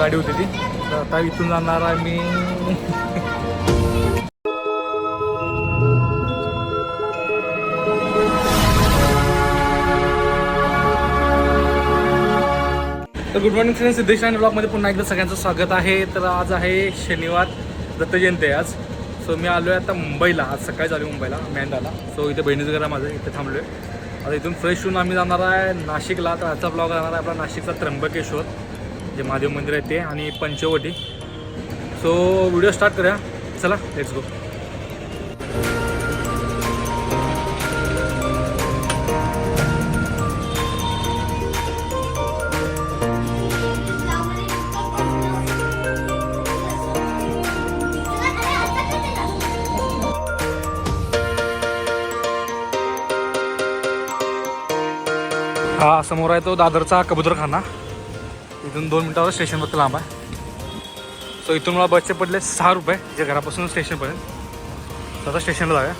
गाडी होती ती. तर आता इथून जाणार आहे मी तर गुड मॉर्निंग फ्रेंड्स सिद्धेश आणि ब्लॉगमध्ये पुन्हा एकदा सगळ्यांचं स्वागत आहे. तर आज आहे शनिवार दत्त जयंती आहे आज. सो मी आलो आहे आता मुंबईला. आज सकाळी आलो मुंबईला मॅनडाला. सो इथे बहिणीचं घर आहे माझं इथे थांबलो आहे आता इथून फ्रेश होऊन आम्ही जाणार आहे नाशिकला. तर आजचा ब्लॉग राहणार आहे आपला नाशिकचा त्र्यंबकेश्वर. जे महादेव मंदिर आहे ते आणि पंचवटी. सो व्हिडिओ स्टार्ट करूया. चला लेट्स गो हा समोर आहे तो दादरचा कबूतरखाना. इथून दोन मिनिटावर स्टेशन फक्त लांब आहे. सो इथून मला बसचे पडले सहा रुपये जे घरापासून स्टेशनपर्यंत तर आता स्टेशनला जाऊया.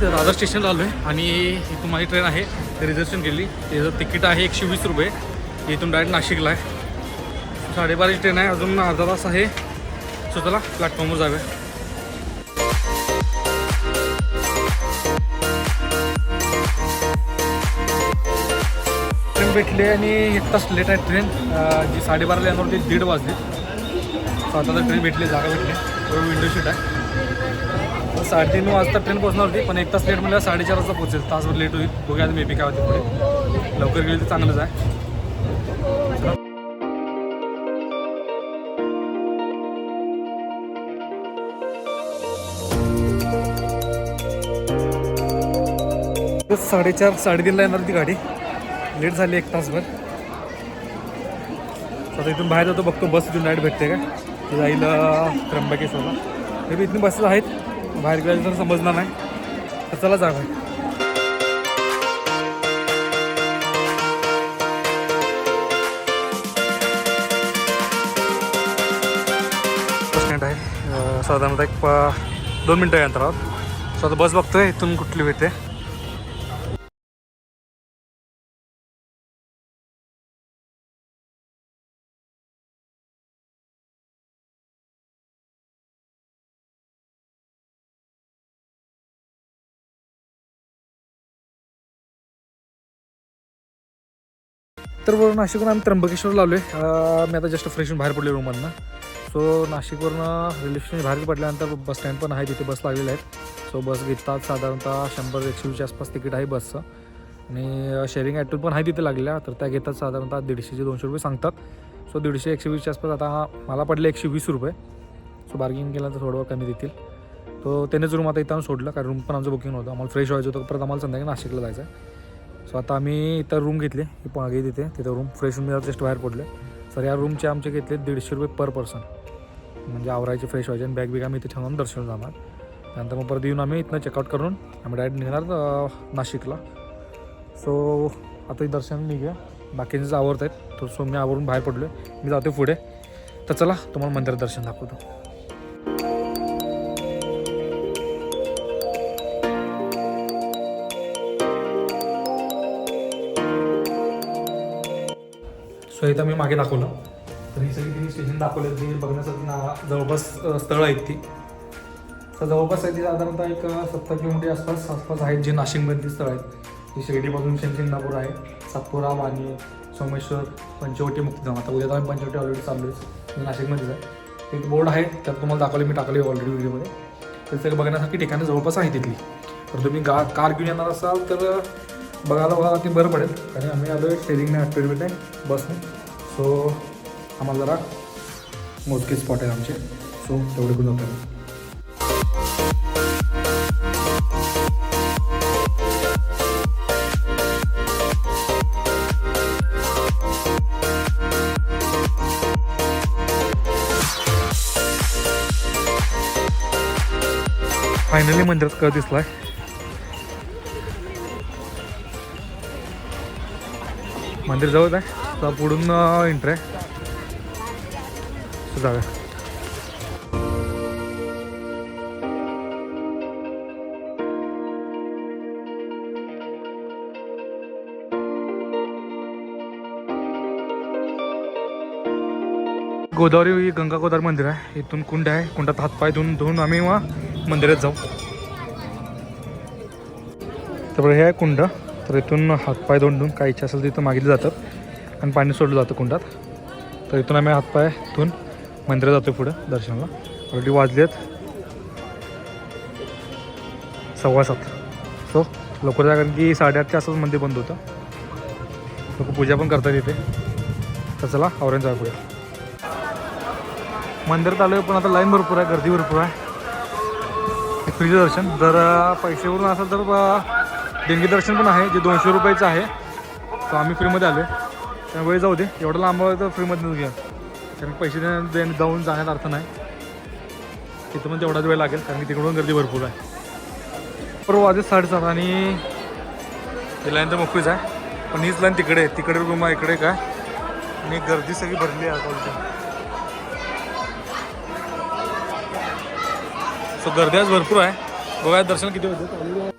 तर दादर स्टेशनला आलो आहे आणि इथून माझी ट्रेन आहे रिझर्वेशन केली. त्याचं तिकीट आहे एकशे वीस रुपये. इथून डायरेक्ट नाशिकला आहे. साडेबाराची ट्रेन आहे अजून अर्धा तास आहे. सो चला प्लॅटफॉर्मवर जाऊया. ट्रेन भेटली आणि एक तास लेट आहे ट्रेन. जी साडेबाराला येणार होती दीड वाजली. सो आता तर ट्रेन भेटली जागा भेटली. विंडो शीट आहे. साडेतीन वाजता ट्रेन पोहोचणार होती पण एक तास लेट म्हणजे साडेचार वाजता पोहोचेल. तासभर लेट होईल. बघूया मे बी काय होते पुढे. लवकर गेली तर चांगलंच आहे. साडेचार साडेतीनला येणार ती गाडी. लेट झाली एक तासभर. आता इथून बाहेर जातो बघतो बस इथून डायरेक्ट भेटते का जाईल त्र्यंबकेश्वरला. हे बी इथून बसेस आहेत. बाहेर गेल्या तर समजणार नाही. तर चला जावं बस स्टँड आहे. साधारणतः एक प- दोन मिनटं आहे अंतरावर सो आता बस बघतोय इथून कुठली भेटते. तर नाशिकवरून आम्ही त्र्यंबकेश्वरला आलो आहे मी आता जस्ट फ्रेश बाहेर पडले रूममधनं सो नाशिकवरनं रेल्वे स्टेशन बाहेर पडल्यानंतर बस स्टँड पण आहे तिथे बस लागलेल्या आहेत. सो बस घेतात साधारणतः शंभर एकशे वीसच्या आसपास तिकीट आहे बसचं आणि शेअरिंग ॲटो पण आहे तिथे लागलेल्या. तर त्या घेतात साधारणतः दीडशेचे दोनशे रुपये सांगतात. सो दीडशे एकशे वीसच्या आसपास आता मला पडले एकशे वीस रुपये. सो बार्गिंग केलं तर थोडं कमी देतील. तो त्यानेच रूम आता इथं सोडलं. कारण रूम पण आमचं बुकिंग नव्हतं. आम्हाला फ्रेश व्हायचं होतं. परत आम्हाला संध्याकाळी नाशिकला जायचं आहे सो आता आम्ही इथं रूम घेतली. ही मागे तिथे तिथं रूम फ्रेश होऊन मी जस्ट बाहेर पडले. सर या रूमचे आमचे घेतले दीडशे रुपये पर पर्सन म्हणजे आवरायचे फ्रेश व्हायचे आणि बॅग बिग आम्ही इथे ठेवून दर्शन जाणार. त्यानंतर मग परत येऊन आम्ही इथनं चेकआउट करून आम्ही डायरेक्ट निघणार नाशिकला. सो आता दर्शन निघूया. बाकीचे आवरत आहेत तर सो मी आवरून बाहेर पडलो मी जातो पुढे. तर चला तुम्हाला मंदिरात दर्शन दाखवतो. सो इथं मी मागे दाखवलं. तर ही सगळी तिने स्टेशन दाखवले ती बघण्यासाठी ना जवळपास स्थळं आहेत ती. तर जवळपास आहे ती साधारणतः एक सत्तर किलोमीटर आसपास आसपास आहेत जे नाशिकमधली स्थळं आहेत. ती शिर्डीपासून शिंगणापूर आहे सातपुरा वाणी सोमेश्वर पंचवटी मुक्तीधाम. आता उद्या तर आम्ही पंचवटी ऑलरेडी चालू आहे नाशिकमध्येच आहे. एक बोर्ड आहे त्यात तुम्हाला दाखवले मी टाकले ऑलरेडी व्हिडिओमध्ये तर सगळं बघण्यासाठी ठिकाणं जवळपास आहे तिथली तर तुम्ही गा कार घेऊन येणार असाल तर बघायला बघायला ते बरं पडेल. कारण आम्ही आलो आहे ट्रेनिंगने ॲक्टिव्हिटी बसने सो आम्हाला जरा मोजके स्पॉट आहे आमचे. सो तेवढे करून जातो फायनली मंदिरात कळ दिसलाय. मंदिर जवळ आहे? रस्ता पुढून एंट्रे जाऊया गोदावरी ही गंगा गोदावरी मंदिर आहे. इथून कुंड आहे. कुंडात हातपाय धुवून धुवून आम्ही वा मंदिरात जाऊ. तर हे आहे कुंड. तर इथून हातपाय धुवून धुवून काय इच्छा असेल तिथं मागितले जातात. आणि पाणी सोडलं जातं कुंडात. तर इथून आम्ही हातपाय इथून मंदिरात जातो पुढं दर्शनाला. ऑलरेडी वाजलेत सव्वा सात. सो लवकर जा कारण की साडेआठच्या आसपास मंदिर बंद होतं. लोक पूजा पण करतात इथे. तर चला औरंग जाऊ पुढे. मंदिरात आलं पण आता लाईन भरपूर आहे गर्दी भरपूर आहे. फ्रीचं दर्शन. जर पैसेवरून असेल तर अं, देणगी दर्शन पण आहे जे दोनशे रुपयाचं आहे. तर आम्ही फ्रीमध्ये आलो आहे त्यामुळे जाऊ दे. एवढं लांब तर फ्रीमध्येच घ्या. कारण पैसे देण्या- जाऊन जाण्यात अर्थ नाही. तिथं पण तेवढाच वेळ लागेल कारण की तिकडून गर्दी भरपूर आहे. परवा वाजत साडेसात आणि ही लाईन तर मोकळीच आहे. पण हीच लाईन तिकडे आहे. तिकडे रूम आहे इकडे काय आणि गर्दी सगळी भरली आहे आता सो गर्दी आज भरपूर आहे. बघा दर्शन किती होतं.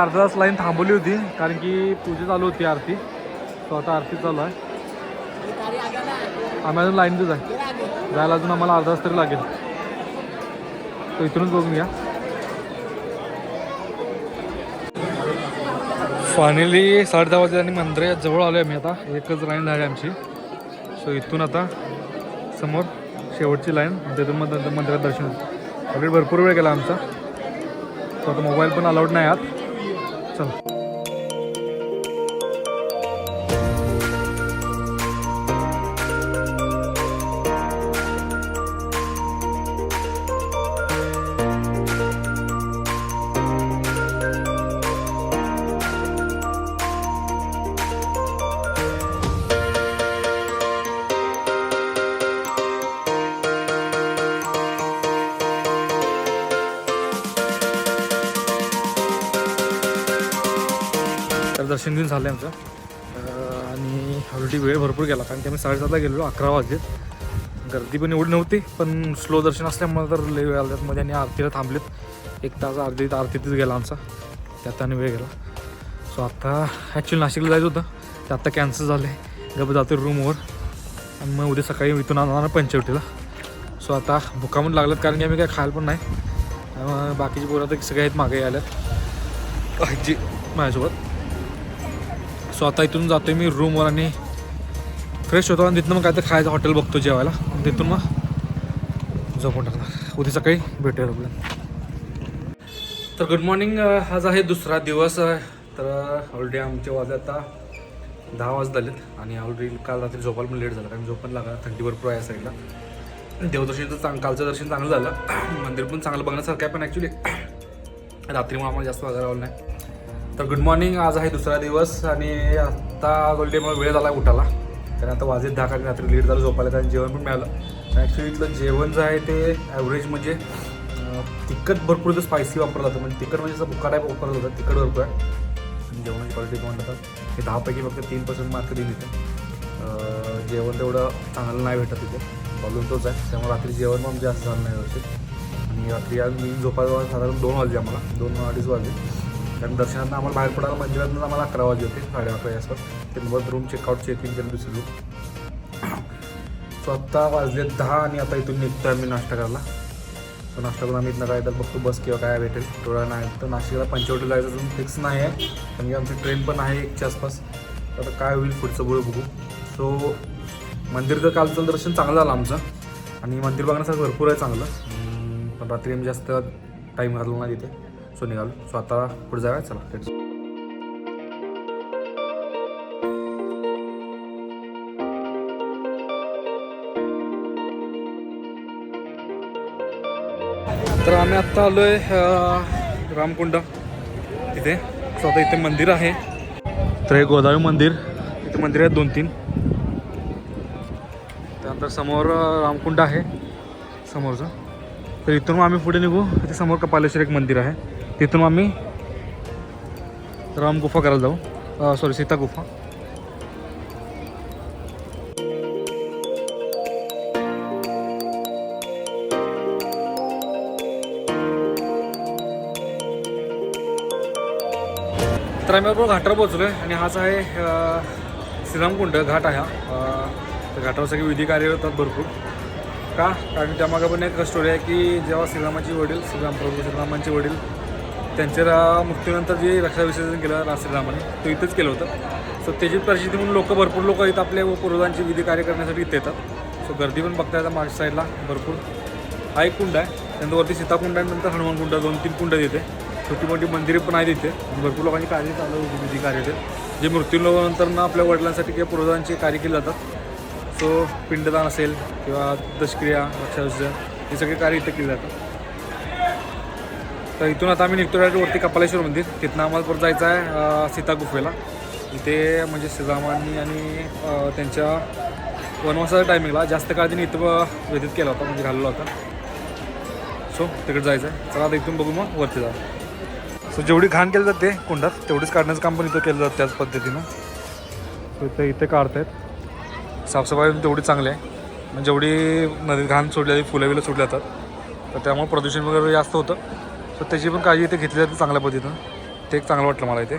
अर्धा तास लाईन थांबवली होती कारण की पूजा चालू होती आरती. तो आता आरती चालू आहे. आम्ही अजून लाईनच आहे जायला अजून आम्हाला अर्धा तास तरी लागेल. तो इथूनच बघून घ्या फायनली साडे दहा वाजले आणि मंदिरात जवळ आलो आहे मी आता. एकच लाईन झाली आमची. सो इथून आता समोर शेवटची लाईन तिथून मंदिरात दर्शन. अगदी भरपूर वेळ गेला आमचा. तो आता मोबाईल पण अलाउड नाही आत. चल तर दर्शन घेऊन झालं आहे आमचं आणि ऑलरेडी वेळ भरपूर गेला कारण की आम्ही साडेसातला गेलेलो अकरा वाजलेत गर्दी पण एवढी नव्हती पण स्लो दर्शन असल्यामुळे तर लय वेळ आल्यात मध्ये म्हणजे आणि आरतीला थांबलेत. एक तास अर्धी आरतीतच गेला आमचा. त्यात आणि वेळ गेला. सो आता ॲक्च्युली नाशिकला जायचं होतं. ते आत्ता कॅन्सल झालं. आहे गप जातो रूमवर आणि मग उद्या सकाळी इथून आणणार पंचवटीला. सो आता भुकामून लागलात कारण की आम्ही काय खायला पण नाही. बाकीचे पोरं तर सगळे आहेत मागे आल्यात आजी माझ्यासोबत. सो आता इथून जातोय मी रूमवर आणि फ्रेश होतो आणि तिथनं मग काय तर खायचं हॉटेल बघतो जेवायला. तिथून मग झोपून टाकणार. उद्या सकाळी भेटूया आपल्याला तर गुड मॉर्निंग आज आहे दुसरा दिवस तर ऑलरेडी आमचे वाजले आता दहा वाजलेत आणि ऑलरेडी काल रात्री झोपायला पण लेट झाला कारण झोप पण लागला थंडी भरपूर आहे साईडला देवदर्शन तर चांग कालचं दर्शन चांगलं झालं. मंदिर पण चांगलं बघण्यासारखं आहे पण ॲक्च्युली रात्रीमुळे आम्हाला जास्त बघायला नाही. तर गुड मॉर्निंग आज आहे दुसरा दिवस आणि आता ऑलरेडी वेळ झाला उठाला कारण आता वाजेत दहा कारण रात्री लेट झालं झोपायला कारण जेवण पण मिळालं. ॲक्च्युली इथलं जेवण जे आहे ते ॲव्हरेज म्हणजे तिखट भरपूर जर स्पायसी वापरलं जातं. म्हणजे तिखट म्हणजे असं बुका टाईप वापरलं जातं. तिखट भरपूर आहे. आणि जेवणाची क्वालिटी म्हणतात. हे दहापैकी फक्त तीन पर्सेंट मार्क दिली तिथे जेवण तेवढं चांगलं नाही भेटत तिथे प्रॉब्लेम तोच आहे. त्यामुळे रात्री जेवण पण जास्त झालं नाही व्यवस्थित. आणि रात्री आज मी झोपायला साधारण दोन वाजले आम्हाला. दोन अडीच वाजले. कारण दर्शनात आम्हाला बाहेर पडायला मंदिरातून आम्हाला अकरा वाजले होते साडे अकरा आसपास. ते मग रूम चेकआउट चेक इन केलं दुसरी रूम सो आत्ता वाजले दहा आणि आता इथून निघतो आम्ही नाश्ता करायला. सो नाश्ता करून आम्ही इथनं काय तर बघतो बस किंवा काय भेटेल. थोडा नाही तर नाशिकला पंचवटीला जायचं अजून फिक्स नाही आहे कारण की आमची ट्रेन पण आहे एकच्या आसपास. तर काय होईल पुढचं पुढे बघू. सो मंदिर तर कालचं दर्शन चांगलं झालं आमचं. आणि मंदिर बघण्यासाठी भरपूर आहे चांगलं. पण रात्री आम्ही जास्त टाईम घालवला नाही तिथे. सो निघालो. सो आता पुढे जाऊया. चला तर आम्ही आत्ता आलो आहे रामकुंड इथे. सो आता इथे मंदिर आहे. तर हे गोदावरी मंदिर. इथे मंदिर आहेत दोन तीन त्यानंतर समोर रामकुंड आहे समोरचं. तर इथून मग आम्ही पुढे निघू. इथे समोर कपालेश्वर एक मंदिर आहे. तिथून आम्ही राम गुफा करायला जाऊ. सॉरी सीता गुफा. तर आम्ही आपण घाटावर पोहोचलोय आहे आणि हाच आहे श्रीरामकुंड घाट आहे हा. घाटावर सगळे विधी कार्य होतात भरपूर. का? कारण त्यामागे पण एक स्टोरी आहे की जेव्हा श्रीरामाची वडील श्रीराम प्रभू श्रीरामांचे वडील त्यांच्या रा- मृत्यूनंतर जे रक्षा विसर्जन केलं रा रामाने तो इथंच केलं होतं. सो त्याची प्रसिद्धी म्हणून लोक भरपूर लोक इथं आपल्या पूर्वजांची विधी कार्य करण्यासाठी इथे येतात. सो गर्दी पण बघता येतात माझ्या साईडला भरपूर. हा एक कुंड आहे. त्यानंतर वरती सीताकुंड आहे नंतर हनुमान कुंड दोन तीन कुंड तिथे छोटी मोठी मंदिरे पण आहेत इथे. भरपूर लोकांची कार्य चालू होती विधी कार्य ते. जे मृत्यूनंतर ना आपल्या वडिलांसाठी किंवा पूर्वजांचे कार्य केले जातात सो पिंडदान असेल किंवा दशक्रिया रक्षाविसर्जन हे सगळे कार्य इथे केले जातात. तर इथून आता आम्ही निघतो direct वरती कपालेश्वर मंदिर. तिथनं आम्हाला परत जायचं आहे सीता गुफेला इथे म्हणजे श्रीरामांनी आणि त्यांच्या वनवासाच्या टायमिंगला जास्त काळ त्यांनी इथं व्यतीत केला होता म्हणजे घालवला होता. सो तिकडे जायचं आहे. चला आता इथून बघू मग वरती जा सो जेवढी घाण केली जाते कुंडात तेवढीच काढण्याचं काम पण इथं केलं जातं त्याच पद्धतीनं. सो इथं इथे काढतायत. साफसफाई तेवढी चांगली आहे. म्हणजे जेवढी नदीत घाण सोडली जाते फुलं बिलं सोडली जातात तर त्यामुळे प्रदूषण वगैरे जास्त होतं. तर त्याची पण काळजी इथे घेतली जाते चांगल्या पद्धतीनं. ते एक चांगलं वाटलं मला इथे.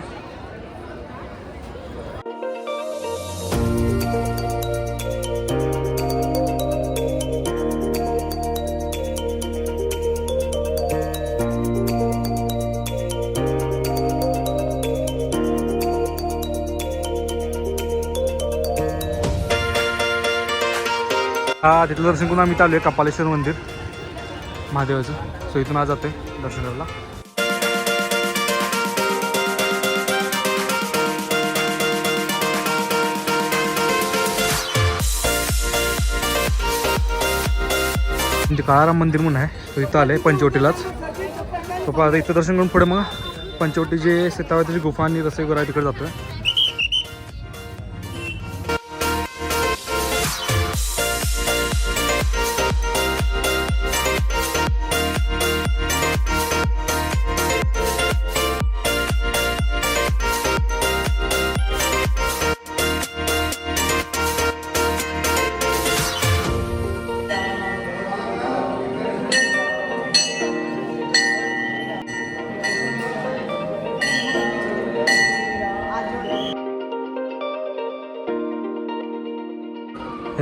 हा तिथलं दर्शन करून आम्ही चालू आहे कपालेश्वर मंदिर. महादेवाचं. सो इथून आज जाते आहे करायला म्हणजे काळाराम मंदिर म्हणून आहे. तो इथं आलं आहे पंचवटीलाच. तो आता इथं दर्शन करून पुढे मग पंचवटी जे सीतावतीची गुफा आणि रसई आहे तिकडे जातोय.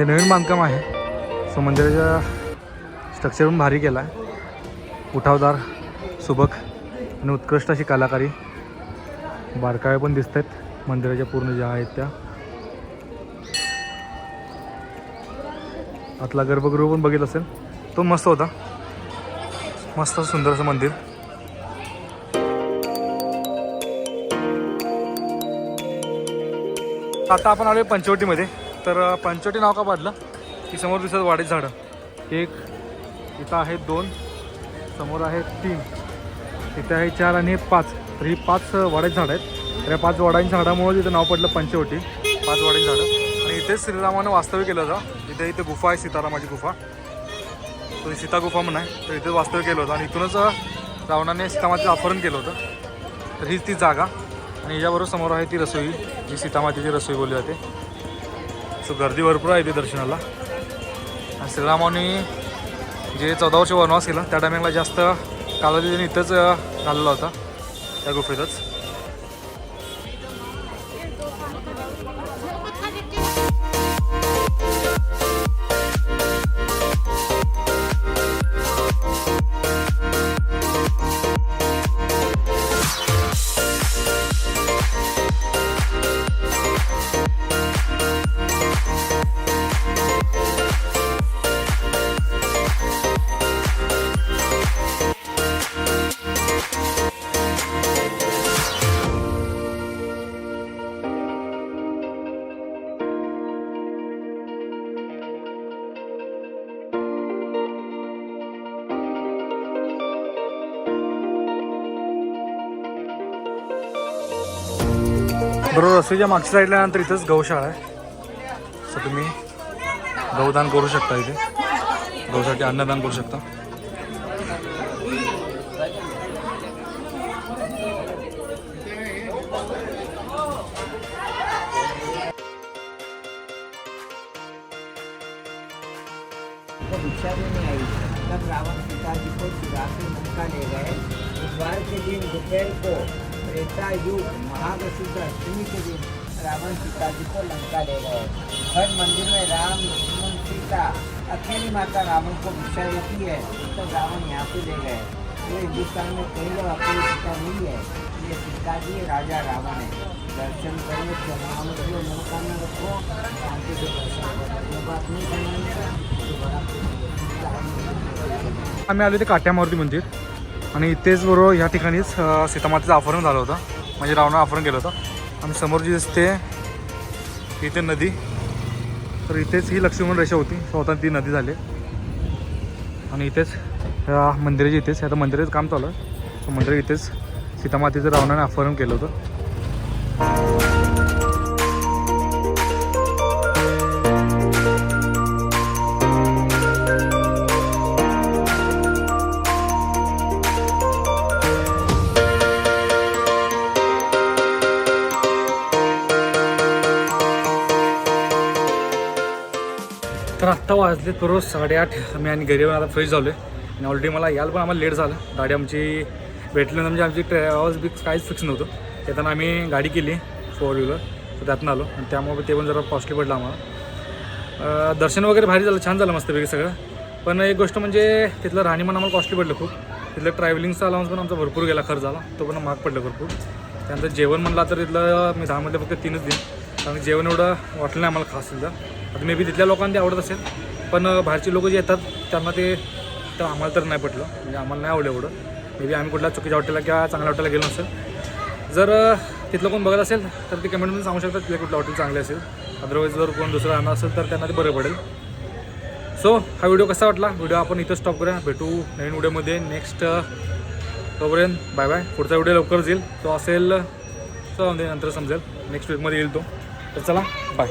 हे नवीन बांधकाम आहे. सो मंदिराच्या स्ट्रक्चर पण भारी केला आहे उठावदार सुबक आणि उत्कृष्ट अशी कलाकारी बारकावे पण दिसत आहेत मंदिराच्या पूर्ण ज्या आहेत त्या. आतला गर्भगृह पण बघितलं असेल. तो मस्त होता. मस्त सुंदर असं मंदिर. आता आपण आलो पंचवटीमध्ये. तर पंचवटी नाव का पाडलं की समोर दिसत वाढीत झाडं. एक इथं आहे दोन समोर आहे तीन. इथे आहे चार आणि पाच. तर ही पाच वाड्याची झाडं आहेत. तर या पाच वाड्यांच्या झाडामुळे तिथं नाव पडलं पंचवटी. पाच वाड्याची झाडं. आणि इथेच श्रीरामानं वास्तव्य केलं होतं. इथे इथे गुफा आहे सीतारामाची गुफा. तर सीता गुफा म्हणून आहे. तर इथेच वास्तव्य केलं होतं. आणि इथूनच रावणाने सीतामातेचं अपहरण केलं होतं. तर हीच ती जागा. आणि याच्याबरोबर समोर आहे ती रसोई. जी सीतामातेची रसोई बोलली जाते. सो गर्दी भरपूर आहे ते दर्शनाला. आणि श्रीरामाने जे चौदा वर्ष वनवास केला त्या टायमिंगला जास्त कालावधी त्यांनी इथंच घालला होता त्या गुफेतच. बरोबर रस्त्याच्या मागच्या साईडला नंतर इथंच गौशाळा आहे. सो तुम्ही गौदान करू शकता इथे. गौसाठी अन्नदान करू शकता. को देने आई. तब रावण सीता जी को चुरा के लंका ले गए. बुधवार के दिन दोपहर को त्रेता युग महाप्रसिद्ध अष्टमी के दिन रावण सीता जी को लंका ले गए हर मंदिर में राम लक्ष्मण सीता अकेली माता रावण को भिक्षा देती है तो रावण यहाँ पे ले गए ये हिंदुस्तान में कई लोग अकेली सीता नहीं है ये म्हणजे सीता जी राजा रावण है दर्शन करो चढ़ाव करो मनोकामना रखो शांति से दर्शन करो बात नहीं करना आम्ही आलो ते काट्यामारुती मंदिर. आणि इथेच बरोबर ह्या ठिकाणीच सीतामातेचं अपहरण झालं होतं. म्हणजे रावणा अपहरण केलं होतं. आणि समोर जी दिसते इथे नदी. तर इथेच ही लक्ष्मण रेषा होती. स्वतः ती नदी झाली. आणि इथेच ह्या मंदिराची इथेच आता मंदिराचं काम चालू आहे. सो मंदिर इथेच सीतामातेचं रावणाने अपहरण केलं होतं. वाजले रोज साडेआठ. आम्ही आणि घरी येऊन आता फ्रेश झालो आहे आणि ऑलरेडी मला यायला पण आम्हाला लेट झालं. गाडी आमची भेटली म्हणजे आमची ट्रॅव्हल्स बी काहीच फिक्स नव्हतं. त्यातनं आम्ही गाडी केली फोर व्हीलर तर त्यातनं आलो. आणि त्यामुळे ते पण जरा कॉस्टली पडलं आम्हाला. दर्शन वगैरे भारी झालं. छान झालं मस्तपैकी सगळं. पण एक गोष्ट म्हणजे तिथलं राहणीमान आम्हाला कॉस्टली पडलं खूप. तिथलं ट्रॅव्हलिंगचा अलाउन्स पण आमचा भरपूर गेला खर्च झाला. तो पण महाग पडलं भरपूर. त्यानंतर जेवण म्हणलं तर तिथलं मी दहामध्ये फक्त तीनच दिन कारण जेवण एवढं वाटलं नाही आम्हाला खास तिथलं. आता मे बी तिथल्या लोकांना ते आवडत असेल. पण बाहेरचे बाहेरची लोक जे येतात त्यांना ते तर आम्हाला तर नाही पटलं. म्हणजे आम्हाला नाही आवडलं एवढं. मे बी आम्ही कुठल्या चुकीच्या हॉटेलला किंवा चांगल्या हॉटेलला गेलो नसेल. जर तिथलं कोण बघत असेल तर ते कमेंटमध्ये सांगू शकतात तिथले कुठलं हॉटेल चांगले असेल. अदरवाईज जर कोण दुसरं राहणार असेल तर त्यांना ते बरं पडेल. सो हा व्हिडिओ कसा वाटला? व्हिडिओ आपण इथं स्टॉप करूया. भेटू नवीन व्हिडिओमध्ये नेक्स्ट तोपर्यंत बाय बाय पुढचा व्हिडिओ लवकरच येईल. तो असेल चला नंतर समजेल. नेक्स्ट वीकमध्ये येईल तो. तर चला बाय